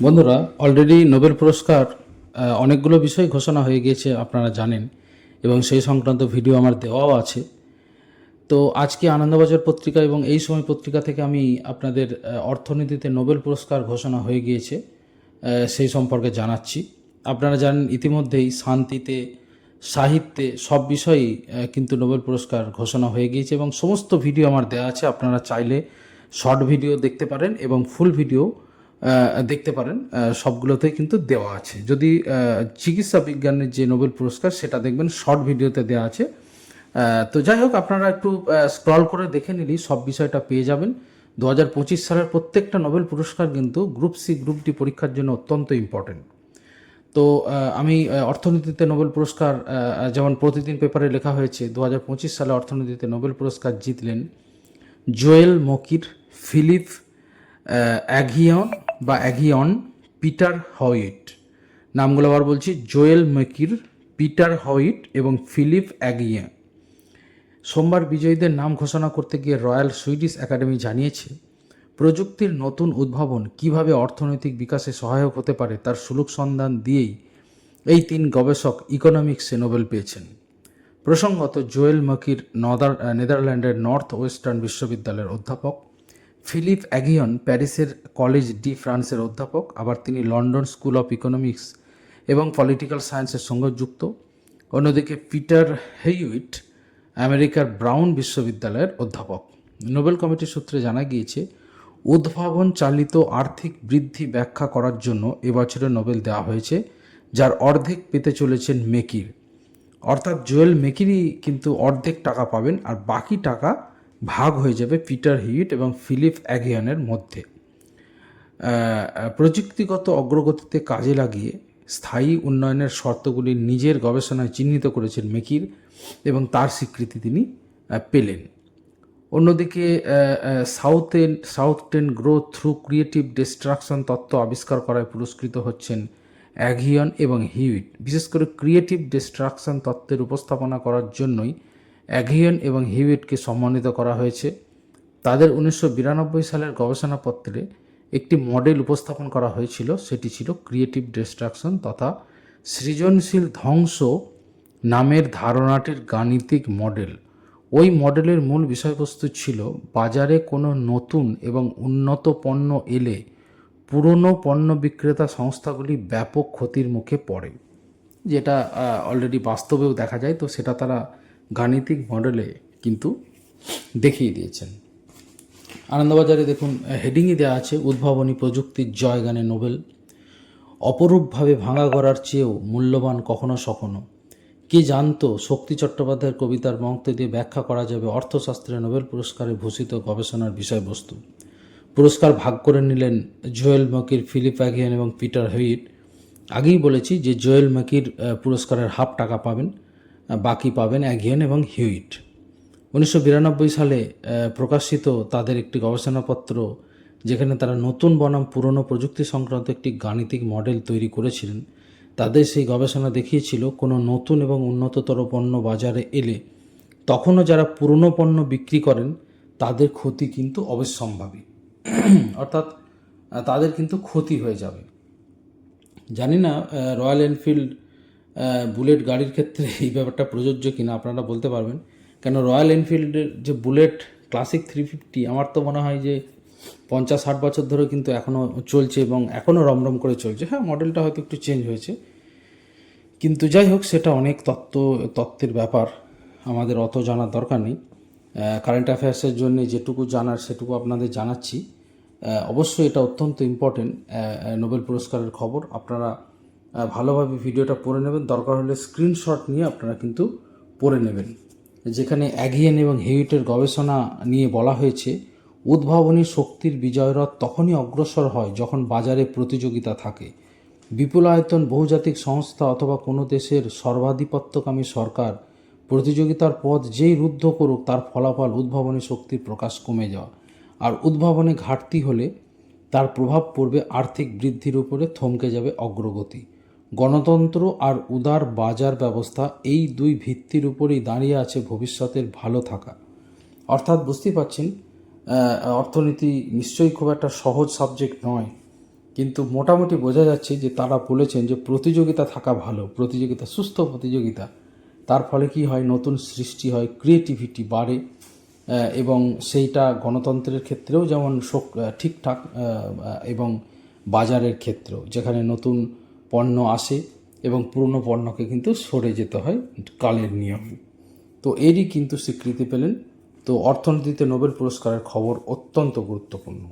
বন্ধুরা already Nobel পুরস্কার অনেকগুলো বিষয় ঘোষণা হয়ে গিয়েছে, আপনারা জানেন, এবং সেই সংক্রান্ত ভিডিও আমার দেওয়াও আছে। তো আজকে আনন্দবাজার পত্রিকা এবং এই সময় পত্রিকা থেকে আমি আপনাদের অর্থনীতিতে নোবেল পুরস্কার ঘোষণা হয়ে গিয়েছে সেই সম্পর্কে জানাচ্ছি। আপনারা জানেন, ইতিমধ্যেই শান্তিতে, সাহিত্যে সব বিষয়েই কিন্তু নোবেল পুরস্কার ঘোষণা হয়ে গিয়েছে, এবং সমস্ত ভিডিও আমার দেওয়া আছে, আপনারা চাইলে শর্ট ভিডিও দেখতে পারেন এবং ফুল ভিডিও দেখতে পারেন আহ, সবগুলোতেই কিন্তু দেওয়া আছে। যদি চিকিৎসা বিজ্ঞানের যে নোবেল পুরস্কার সেটা দেখবেন শর্ট ভিডিওতে দেওয়া আছে। তো যাই হোক আপনারা একটু স্ক্রল করে দেখে নিলেই সব বিষয়টা পেয়ে যাবেন। দু হাজার পঁচিশ সালের প্রত্যেকটা নোবেল পুরস্কার কিন্তু গ্রুপ সি গ্রুপ ডি পরীক্ষার জন্য অত্যন্ত ইম্পর্টেন্ট তো আমি অর্থনীতিতে নোবেল পুরস্কার যেমন প্রতিদিন পেপারে লেখা হয়েছে দু হাজার পঁচিশ সালে অর্থনীতিতে নোবেল পুরস্কার জিতলেন জোয়েল মকির ফিলিপ অ্যাঘিয়ন বা অ্যাগিয়ন, পিটার হউইট নামগুলো আবার বলছি, জোয়েল মকির, পিটার হউইট এবং ফিলিপ অ্যাগিয়া। সোমবার বিজয়ীদের নাম ঘোষণা করতে গিয়ে রয়্যাল সুইডিশ একাডেমি জানিয়েছে, প্রযুক্তির নতুন উদ্ভাবন কীভাবে অর্থনৈতিক বিকাশে সহায়ক হতে পারে তার সুলুক সন্ধান দিয়েই এই তিন গবেষক ইকোনমিক্সে নোবেল পেয়েছেন। প্রসঙ্গত, জোয়েল মকির নদার, নেদারল্যান্ডের নর্থ ওয়েস্টার্ন বিশ্ববিদ্যালয়ের অধ্যাপক ফিলিপ অ্যাগিয়ন, প্যারিসের কলেজ ডি ফ্রান্সের অধ্যাপক, আবার তিনি লন্ডন স্কুল অফ ইকোনমিক্স এবং পলিটিক্যাল সায়েন্সের সঙ্গে যুক্ত। অন্যদিকে পিটার হেইউইট, আমেরিকার ব্রাউন বিশ্ববিদ্যালয়ের অধ্যাপক। নোবেল কমিটির সূত্রে জানা গিয়েছে, উদ্ভাবন চালিত আর্থিক বৃদ্ধি ব্যাখ্যা করার জন্য এবছরে নোবেল দেওয়া হয়েছে, যার অর্ধেক পেতে চলেছেন মেকির। অর্থাৎ জোয়েল মেকিরই কিন্তু অর্ধেক টাকা পাবেন, আর বাকি টাকা ভাগ হয়ে যাবে পিটার হিউট এবং ফিলিপ অ্যাগিয়নের মধ্যে। প্রযুক্তিগত অগ্রগতিতে কাজে লাগিয়ে স্থায়ী উন্নয়নের শর্তগুলি নিজের গবেষণায় চিহ্নিত করেছেন মেকির এবং তার স্বীকৃতি তিনি পেলেন। অন্যদিকে sustain sustain growth through creative destruction তত্ত্ব আবিষ্কার করায় পুরস্কৃত হচ্ছেন অ্যাঘিয়ন এবং হিউইট। বিশেষ করে ক্রিয়েটিভ ডিস্ট্রাকশন তত্ত্বের উপস্থাপনা করার জন্যই অ্যাঘিয়ন এবং হিউইটকে সম্মানিত করা হয়েছে। তাদের উনিশশো বিরানব্বই সালের গবেষণাপত্রে একটি মডেল উপস্থাপন করা হয়েছিল, সেটি ছিল ক্রিয়েটিভ ডিস্ট্রাকশন তথা সৃজনশীল ধ্বংস নামের ধারণাটির গাণিতিক মডেল। ওই মডেলের মূল বিষয়বস্তু ছিল, বাজারে কোনো নতুন এবং উন্নত পণ্য এলে পুরনো পণ্য বিক্রেতা সংস্থাগুলি ব্যাপক ক্ষতির মুখে পড়ে, যেটা অলরেডি বাস্তবেও দেখা যায়। তো সেটা তারা গাণিতিক মডেলে কিন্তু দেখিয়ে দিয়েছেন। আনন্দবাজারে দেখুন, হেডিংই দেওয়া আছে, উদ্ভাবনী প্রযুক্তির জয়গানে নোবেল। অপরূপভাবে ভাঙা গড়ার চেয়েও মূল্যবান কখনো সখনো। কে জানতো শক্তি চট্টোপাধ্যায়ের কবিতার মন্ত্র দিয়ে ব্যাখ্যা করা যাবে অর্থশাস্ত্রে নোবেল পুরস্কারে ভূষিত গবেষণার বিষয়বস্তু। পুরস্কার ভাগ করে নিলেন জোয়েল মকির, ফিলিপ অ্যাগিয়ান এবং পিটার হুইট। আগেই বলেছি যে জোয়েল মকির পুরস্কারের হাফ টাকা পাবেন। বাকি পাবেন অ্যাগিয়ান এবং হিউইট। উনিশশো বিরানব্বই সালে প্রকাশিত তাদের একটি গবেষণাপত্র, যেখানে তারা নতুন বনাম পুরনো প্রযুক্তি সংক্রান্ত একটি গাণিতিক মডেল তৈরি করেছিলেন। তাদের সেই গবেষণা দেখিয়েছিল, কোনো নতুন এবং উন্নততর পণ্য বাজারে এলে তখনও যারা পুরনো পণ্য বিক্রি করেন, তাদের ক্ষতি কিন্তু অবশ্যম্ভাবী অর্থাৎ তাদের কিন্তু ক্ষতি হয়ে যাবে। জানি না রয়্যাল এনফিল্ড বুলেট গাড়ির ক্ষেত্রে এই ব্যাপারটা প্রযোজ্য কিনা আপনারা বলতে পারবেন। কেন রয়্যাল এনফিল্ডের যে বুলেট ক্লাসিক থ্রি ফিফটি আমার তো মনে হয় যে পঞ্চাশ ষাট বছর ধরে কিন্তু এখনও চলছে এবং এখনও রমরম করে চলছে। হ্যাঁ মডেলটা হয়তো একটু চেঞ্জ হয়েছে। কিন্তু যাই হোক, সেটা অনেক তত্ত্ব, তত্ত্বের ব্যাপার। আমাদের অত জানার দরকার নেই। কারেন্ট অ্যাফেয়ার্সের জন্য যেটুকু জানার, সেটুকু আপনাদের জানাচ্ছি। অবশ্যই এটা অত্যন্ত ইম্পর্টেন্ট নোবেল পুরস্কারের খবর। আপনারা ভালোভাবে ভিডিওটা পড়ে নেবেন। দরকার হলে স্ক্রিনশট নিয়ে আপনারা কিন্তু পড়ে নেবেন। যেখানে অ্যাগিয়েন এবং হেইটের গবেষণা নিয়ে বলা হয়েছে, উদ্ভাবনী শক্তির বিজয়রথ তখনই অগ্রসর হয় যখন বাজারে প্রতিযোগিতা থাকে। বিপুল আয়তন বহুজাতিক সংস্থা অথবা কোনো দেশের সর্বাধিপত্যকামী সরকার প্রতিযোগিতার পথ যেই রুদ্ধ করুক, তার ফলাফল উদ্ভাবনী শক্তির প্রকাশ কমে যাওয়া। আর উদ্ভাবনে ঘাটতি হলে তার প্রভাব পড়বে আর্থিক বৃদ্ধির উপরে, থমকে যাবে অগ্রগতি। গণতন্ত্র আর উদার বাজার ব্যবস্থা এই দুই ভিত্তির উপরেই দাঁড়িয়ে আছে ভবিষ্যতের ভালো থাকা। অর্থাৎ বুঝতেই পারছেন অর্থনীতি নিশ্চয়ই খুব একটা সহজ সাবজেক্ট নয়। কিন্তু মোটামুটি বোঝা যাচ্ছে যে তারা বলেছেন যে প্রতিযোগিতা থাকা ভালো, প্রতিযোগিতা, সুস্থ প্রতিযোগিতা। তার ফলে কি হয়? নতুন সৃষ্টি হয় ক্রিয়েটিভিটি বাড়ে এবং সেইটা গণতন্ত্রের ক্ষেত্রেও যেমন ঠিকঠাক এবং বাজারের ক্ষেত্রেও। যেখানে নতুন পণ্য আসে এবং পুরনো পণ্যকে কিন্তু সরে যেতে হয় কালের নিয়মে। তো এরই কিন্তু স্বীকৃতি পেলেন। তো অর্থনীতিতে নোবেল পুরস্কারের খবর অত্যন্ত গুরুত্বপূর্ণ।